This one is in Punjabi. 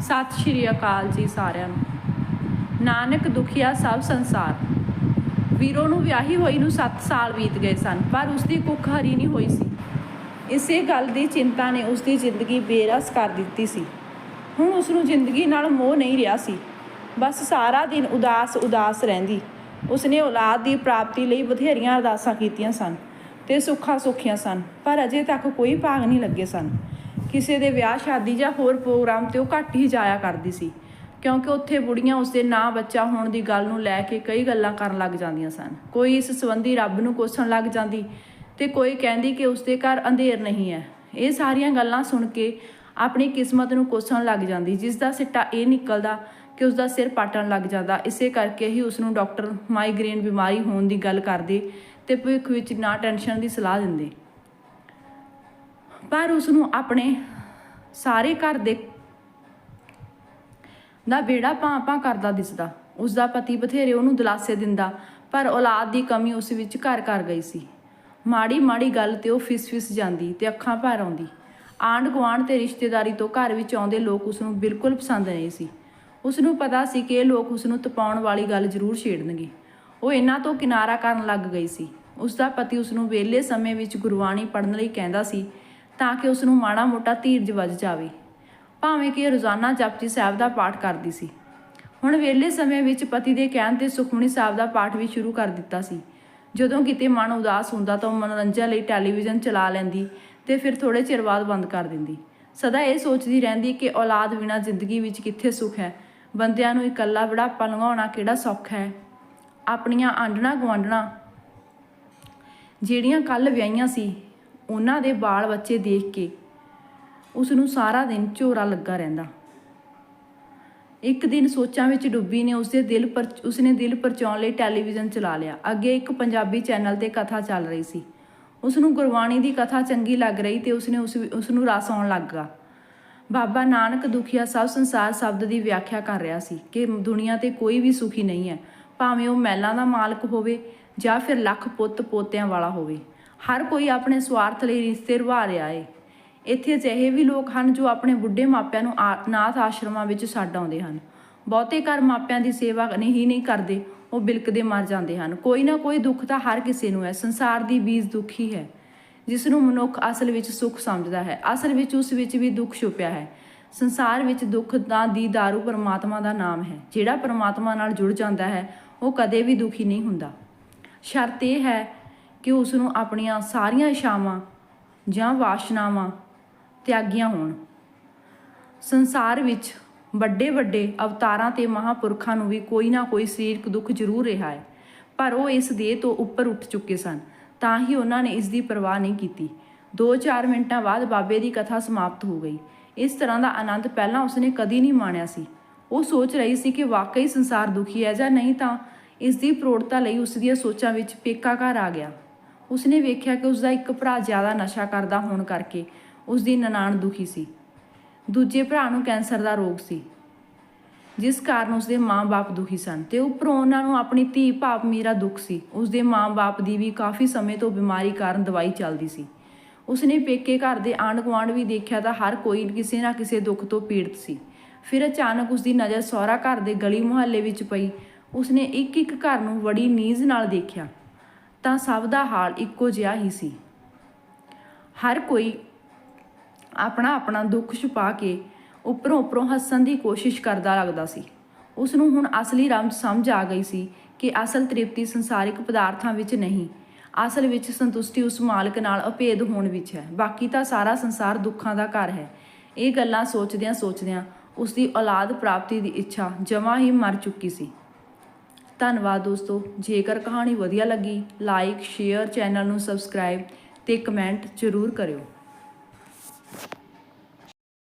ਸਤਿ ਸ਼੍ਰੀ ਅਕਾਲ ਜੀ ਸਾਰਿਆਂ ਨੂੰ। ਨਾਨਕ ਦੁਖਿਆ ਸਭ ਸੰਸਾਰ। ਵੀਰੋ ਨੂੰ ਵਿਆਹੀ ਹੋਈ ਨੂੰ 7 ਸਾਲ ਬੀਤ ਗਏ ਸਨ, ਪਰ ਉਸ ਦੀ ਕੁੱਖ ਹਰੀ ਨਹੀਂ ਹੋਈ ਸੀ। ਇਸੇ ਗੱਲ ਦੀ ਚਿੰਤਾ ਨੇ ਉਸ ਦੀ ਜ਼ਿੰਦਗੀ ਬੇਰਸ ਕਰ ਦਿੱਤੀ ਸੀ। ਹੁਣ ਉਸ ਨੂੰ ਜ਼ਿੰਦਗੀ ਨਾਲ ਮੋਹ ਨਹੀਂ ਰਿਹਾ ਸੀ। ਬਸ ਸਾਰਾ ਦਿਨ ਉਦਾਸ ਉਦਾਸ ਰਹਿੰਦੀ। ਉਸਨੇ ਔਲਾਦ ਦੀ ਪ੍ਰਾਪਤੀ ਲਈ ਬਥੇਰੀਆਂ ਅਰਦਾਸਾਂ ਕੀਤੀਆਂ ਸਨ ਤੇ ਸੁੱਖਾਂ ਸੁੱਖੀਆਂ ਸਨ, ਪਰ ਅਜੇ ਤੱਕ ਕੋਈ ਭਾਗ ਨਹੀਂ ਲੱਗੇ ਸਨ। ਕਿਸੇ ਦੇ ਵਿਆਹ, ਸ਼ਾਦੀ ਜਾਂ ਹੋਰ ਪ੍ਰੋਗਰਾਮ ਤੇ ਉਹ ਘੱਟ ਹੀ ਜਾਇਆ ਕਰਦੀ ਸੀ। ਕਿਉਂਕਿ ਉੱਥੇ ਬੁੜੀਆਂ ਉਸਦੇ ਨਾਂ ਬੱਚਾ ਹੋਣ ਦੀ ਗੱਲ ਨੂੰ ਲੈ ਕੇ ਕਈ ਗੱਲਾਂ ਕਰਨ ਲੱਗ ਜਾਂਦੀਆਂ ਸਨ। ਕੋਈ ਇਸ ਸੰਬੰਧੀ ਰੱਬ ਨੂੰ ਕੋਸਣ ਲੱਗ ਜਾਂਦੀ ਤੇ ਕੋਈ ਕਹਿੰਦੀ ਕਿ ਉਸਦੇ ਘਰ ਅੰਧੇਰ ਨਹੀਂ ਹੈ। ਇਹ ਸਾਰੀਆਂ ਗੱਲਾਂ ਸੁਣ ਕੇ ਆਪਣੀ ਕਿਸਮਤ ਨੂੰ ਕੋਸਣ ਲੱਗ ਜਾਂਦੀ, ਜਿਸ ਦਾ ਸਿੱਟਾ ਇਹ ਨਿਕਲਦਾ ਕਿ ਉਸ ਦਾ ਸਿਰ ਪਾਟਣ ਲੱਗ ਜਾਂਦਾ। ਇਸੇ ਕਰਕੇ ਹੀ ਉਸ ਨੂੰ ਡਾਕਟਰ ਮਾਈਗ੍ਰੇਨ ਬਿਮਾਰੀ ਹੋਣ ਦੀ ਗੱਲ ਕਰਦੇ ਤੇ ਭਵਿੱਖ ਵਿੱਚ ਨਾ ਟੈਨਸ਼ਨ ਦੀ ਸਲਾਹ ਦਿੰਦੇ। ਪਰ ਉਸ ਨੂੰ ਆਪਣੇ ਸਾਰੇ ਘਰ ਦੇ ਦਾ ਬੇੜਾ ਭਾਂ ਭਾਂ ਕਰਦਾ ਦਿਸਦਾ। ਉਸ ਦਾ ਪਤੀ ਬਥੇਰੇ ਉਹਨੂੰ ਦਿਲਾਸੇ ਦਿੰਦਾ, ਪਰ ਔਲਾਦ ਦੀ ਕਮੀ ਉਸ ਵਿੱਚ ਘਰ ਕਰ ਗਈ ਸੀ। ਮਾੜੀ ਮਾੜੀ ਗੱਲ ਤੇ ਉਹ ਫਿਸ ਫਿਸ ਜਾਂਦੀ ਤੇ ਅੱਖਾਂ ਭਰ ਆਉਂਦੀ। ਆਂਢ ਗੁਆਂਢ ਤੇ ਰਿਸ਼ਤੇਦਾਰੀ ਤੋਂ ਘਰ ਵਿੱਚ ਆਉਂਦੇ ਲੋਕ ਉਸ ਨੂੰ ਬਿਲਕੁਲ ਪਸੰਦ ਨਹੀਂ ਸੀ। ਉਸ ਨੂੰ ਪਤਾ ਸੀ ਕਿ ਇਹ ਲੋਕ ਉਸ ਨੂੰ ਤਪਾਉਣ ਵਾਲੀ ਗੱਲ ਜ਼ਰੂਰ ਛੇੜਨਗੇ। ਉਹ ਇਹਨਾਂ ਤੋਂ ਕਿਨਾਰਾ ਕਰਨ ਲੱਗ ਗਈ ਸੀ। ਉਸ ਦਾ ਪਤੀ ਉਸ ਨੂੰ ਵਿਹਲੇ ਸਮੇਂ ਵਿੱਚ ਗੁਰਬਾਣੀ ਪੜ੍ਹਨ ਲਈ ਕਹਿੰਦਾ ਸੀ ਤਾਂ ਕਿ ਉਸ ਨੂੰ ਮਾੜਾ ਮੋਟਾ ਧੀਰਜ ਵੱਜ ਜਾਵੇ। ਭਾਵੇਂ ਕਿ ਰੋਜ਼ਾਨਾ ਜਪਜੀ ਸਾਹਿਬ ਦਾ ਪਾਠ ਕਰਦੀ ਸੀ। ਹੁਣ ਵਿਹਲੇ ਸਮੇਂ ਵਿੱਚ ਪਤੀ ਦੇ ਕਹਿਣ ਤੇ ਸੁਖਮਨੀ ਸਾਹਿਬ ਦਾ ਪਾਠ ਵੀ ਸ਼ੁਰੂ ਕਰ ਦਿੱਤਾ ਸੀ। ਜਦੋਂ ਕਿਤੇ ਮਨ ਉਦਾਸ ਹੁੰਦਾ ਤਾਂ ਉਹ ਮਨੋਰੰਜਨ ਲਈ ਟੈਲੀਵਿਜ਼ਨ ਚਲਾ ਲੈਂਦੀ ਤੇ ਫਿਰ ਥੋੜੇ ਚਿਰ ਬਾਅਦ ਬੰਦ ਕਰ ਦਿੰਦੀ। ਸਦਾ ਇਹ ਸੋਚਦੀ ਰਹਿੰਦੀ ਕਿ ਔਲਾਦ ਬਿਨਾਂ ਜ਼ਿੰਦਗੀ ਵਿੱਚ ਕਿੱਥੇ ਸੁੱਖ ਹੈ। ਬੰਦਿਆਂ ਨੂੰ ਇਕੱਲਾ ਬੁਢਾਪਾ ਲੰਘਾਉਣਾ ਕਿਹੜਾ ਸੌਖਾ ਹੈ? ਆਪਣੀਆਂ ਆਂਡਣਾ ਗਵਾਂਡਣਾ ਜਿਹੜੀਆਂ ਕੱਲ ਵਿਆਹੀਆਂ ਸੀ ਉਹਨਾਂ ਦੇ ਬਾਲ ਬੱਚੇ ਦੇਖ ਕੇ ਉਸ ਨੂੰ ਸਾਰਾ ਦਿਨ ਝੋਰਾ ਲੱਗਾ ਰਹਿੰਦਾ। ਇੱਕ ਦਿਨ ਸੋਚਾਂ ਵਿੱਚ ਡੁੱਬੀ ਨੇ ਉਸਦੇ ਦਿਲ ਪਰ, ਉਸਨੇ ਦਿਲ ਪਰਚਾਉਣ ਲਈ ਟੈਲੀਵਿਜ਼ਨ ਚਲਾ ਲਿਆ। ਅੱਗੇ ਇੱਕ ਪੰਜਾਬੀ ਚੈਨਲ ਤੇ ਕਥਾ ਚੱਲ ਰਹੀ ਸੀ। ਉਸ ਨੂੰ ਗੁਰਬਾਣੀ ਦੀ ਕਥਾ ਚੰਗੀ ਲੱਗ ਰਹੀ ਤੇ ਉਸਨੇ ਉਸ ਉਸ ਨੂੰ ਰਸ ਆਉਣ ਲੱਗਾ ਬਾਬਾ ਨਾਨਕ ਦੁਖੀਆ ਸਭ ਸੰਸਾਰ ਸ਼ਬਦ ਦੀ ਵਿਆਖਿਆ ਕਰ ਰਿਹਾ ਸੀ ਕਿ ਦੁਨੀਆ ਤੇ ਕੋਈ ਵੀ ਸੁਖੀ ਨਹੀਂ ਹੈ। ਭਾਵੇਂ ਉਹ ਮਹਿਲਾਂ ਦਾ ਮਾਲਕ ਹੋਵੇ ਜਾਂ ਫਿਰ ਲੱਖ ਪੁੱਤ ਪੋਤਿਆਂ ਵਾਲਾ ਹੋਵੇ। ਹਰ ਕੋਈ ਆਪਣੇ ਸਵਾਰਥ ਲਈ ਰਿਸ਼ਤੇ ਰਵਾ ਰਿਹਾ ਏ। ਇੱਥੇ ਅਜਿਹੇ ਵੀ ਲੋਕ ਹਨ ਜੋ ਆਪਣੇ ਬੁੱਢੇ ਮਾਪਿਆਂ ਨੂੰ ਆ- ਅਨਾਥ ਆਸ਼ਰਮਾਂ ਵਿੱਚ ਛੱਡ ਆਉਂਦੇ ਹਨ। ਬਹੁਤੇ ਘਰ ਮਾਪਿਆਂ ਦੀ ਸੇਵਾ ਨਹੀਂ ਨਹੀਂ ਕਰਦੇ, ਉਹ ਬਿਲਕਦੇ ਮਰ ਜਾਂਦੇ ਹਨ। ਕੋਈ ਨਾ ਕੋਈ ਦੁੱਖ ਤਾਂ ਹਰ ਕਿਸੇ ਨੂੰ ਹੈ। ਸੰਸਾਰ ਦੀ ਬੀਜ ਦੁਖੀ ਹੈ, ਜਿਸ ਨੂੰ ਮਨੁੱਖ ਅਸਲ ਵਿੱਚ ਸੁੱਖ ਸਮਝਦਾ ਹੈ। ਅਸਲ ਵਿੱਚ ਉਸ ਵਿੱਚ ਵੀ ਦੁੱਖ ਛੁਪਿਆ ਹੈ। ਸੰਸਾਰ ਵਿੱਚ ਦੁੱਖ ਦਾ ਦੀ ਦਾਰੂ ਪਰਮਾਤਮਾ ਦਾ ਨਾਮ ਹੈ। ਜਿਹੜਾ ਪਰਮਾਤਮਾ ਨਾਲ ਜੁੜ ਜਾਂਦਾ ਹੈ, ਉਹ ਕਦੇ ਵੀ ਦੁਖੀ ਨਹੀਂ ਹੁੰਦਾ। ਸ਼ਰਤ ਇਹ ਹੈ ਕਿ ਉਸ ਨੂੰ ਆਪਣੀਆਂ ਸਾਰੀਆਂ ਇਸ਼ਾਵਾਂ ਜਾਂ ਵਾਸ਼ਨਾਵਾਂ ਤਿਆਗੀਆਂ ਹੋਣ। ਸੰਸਾਰ ਵਿੱਚ ਵੱਡੇ ਵੱਡੇ ਅਵਤਾਰਾਂ ਤੇ ਮਹਾਪੁਰਖਾਂ ਨੂੰ ਵੀ ਕੋਈ ਨਾ ਕੋਈ ਸਰੀਰਕ ਦੁੱਖ ਜ਼ਰੂਰ ਰਿਹਾ ਹੈ, ਪਰ ਉਹ ਇਸ ਦੇਹ ਤੋਂ ਉੱਪਰ ਉੱਠ ਚੁੱਕੇ ਸਨ, ਤਾਂ ਹੀ ਉਹਨਾਂ ਨੇ ਇਸ ਦੀ ਪਰਵਾਹ ਨਹੀਂ ਕੀਤੀ। 2-4 ਮਿੰਟਾਂ ਬਾਅਦ ਬਾਬੇ ਦੀ ਕਥਾ ਸਮਾਪਤ ਹੋ ਗਈ। ਇਸ ਤਰ੍ਹਾਂ ਦਾ ਆਨੰਦ ਪਹਿਲਾਂ ਉਸਨੇ ਕਦੀ ਨਹੀਂ ਮਾਣਿਆ ਸੀ। ਉਹ ਸੋਚ ਰਹੀ ਸੀ ਕਿ ਵਾਕਈ ਸੰਸਾਰ ਦੁਖੀ ਹੈ ਜਾਂ ਨਹੀਂ ਤਾਂ ਇਸ ਦੀ ਪ੍ਰੋੜਤਾ ਲਈ ਉਸ ਦੀਆਂ ਸੋਚਾਂ ਵਿੱਚ ਪੇਕਾ ਘਰ ਆ ਗਿਆ। ਉਸਨੇ ਵੇਖਿਆ ਕਿ ਉਸਦਾ ਇੱਕ ਭਰਾ ਜ਼ਿਆਦਾ ਨਸ਼ਾ ਕਰਦਾ ਹੋਣ ਕਰਕੇ ਉਸ ਦੀ ਨਨਾਣ ਦੁਖੀ ਸੀ। ਦੂਜੇ ਭਰਾ ਨੂੰ ਕੈਂਸਰ ਦਾ ਰੋਗ ਸੀ, ਜਿਸ ਕਾਰਨ ਉਸਦੇ ਮਾਂ-ਬਾਪ ਦੁਖੀ ਸਨ ਤੇ ਉੱਪਰੋਂ ਉਹਨਾਂ ਨੂੰ ਆਪਣੀ ਧੀ ਭਾਪ ਮੀਰਾ ਦੁੱਖ ਸੀ। ਉਸਦੇ ਮਾਂ-ਬਾਪ ਦੀ ਵੀ ਕਾਫੀ ਸਮੇਂ ਤੋਂ ਬਿਮਾਰੀ ਕਾਰਨ ਦਵਾਈ ਚੱਲਦੀ ਸੀ। ਉਸਨੇ ਪੇਕੇ ਘਰ ਦੇ ਆਂਢ ਗੁਆਂਢ ਵੀ ਦੇਖਿਆ ਤਾਂ ਹਰ ਕੋਈ ਕਿਸੇ ਨਾ ਕਿਸੇ ਦੁੱਖ ਤੋਂ ਪੀੜਤ ਸੀ। ਫਿਰ ਅਚਾਨਕ ਉਸਦੀ ਨਜ਼ਰ ਸਹੁਰਾ ਘਰ ਦੇ ਗਲੀ ਮੁਹੱਲੇ ਵਿੱਚ ਪਈ। ਉਸਨੇ ਇੱਕ ਇੱਕ ਘਰ ਨੂੰ ਬੜੀ ਨੀਜ਼ ਨਾਲ ਦੇਖਿਆ। ਤਾਂ ਸਭ ਦਾ ਹਾਲ ਇੱਕੋ ਜਿਹਾ ਹੀ ਸੀ। ਹਰ ਕੋਈ ਆਪਣਾ ਆਪਣਾ ਦੁੱਖ ਛੁਪਾ ਕੇ ਉੱਪਰੋਂ ਉੱਪਰੋਂ ਹੱਸਣ ਦੀ ਕੋਸ਼ਿਸ਼ ਕਰਦਾ ਲੱਗਦਾ ਸੀ। ਉਸ ਨੂੰ ਹੁਣ ਅਸਲੀ ਰਮਜ ਸਮਝ ਆ ਗਈ ਸੀ ਕਿ ਅਸਲ ਤ੍ਰਿਪਤੀ ਸੰਸਾਰਿਕ ਪਦਾਰਥਾਂ ਵਿੱਚ ਨਹੀਂ, ਅਸਲ ਵਿੱਚ ਸੰਤੁਸ਼ਟੀ ਉਸ ਮਾਲਕ ਨਾਲ ਅਭੇਦ ਹੋਣ ਵਿੱਚ ਹੈ। ਬਾਕੀ ਤਾਂ ਸਾਰਾ ਸੰਸਾਰ ਦੁੱਖਾਂ ਦਾ ਘਰ ਹੈ। ਇਹ ਗੱਲਾਂ ਸੋਚਦਿਆਂ ਸੋਚਦਿਆਂ ਉਸ ਦੀ ਔਲਾਦ ਪ੍ਰਾਪਤੀ ਦੀ ਇੱਛਾ ਜਮਾਂ ਹੀ ਮਰ ਚੁੱਕੀ ਸੀ। ਧੰਨਵਾਦ ਦੋਸਤੋ। ਜੇਕਰ ਕਹਾਣੀ ਵਧੀਆ ਲੱਗੀ ਲਾਈਕ ਸ਼ੇਅਰ ਚੈਨਲ ਨੂੰ ਸਬਸਕ੍ਰਾਈਬ ਤੇ ਕਮੈਂਟ ਜ਼ਰੂਰ ਕਰਿਓ।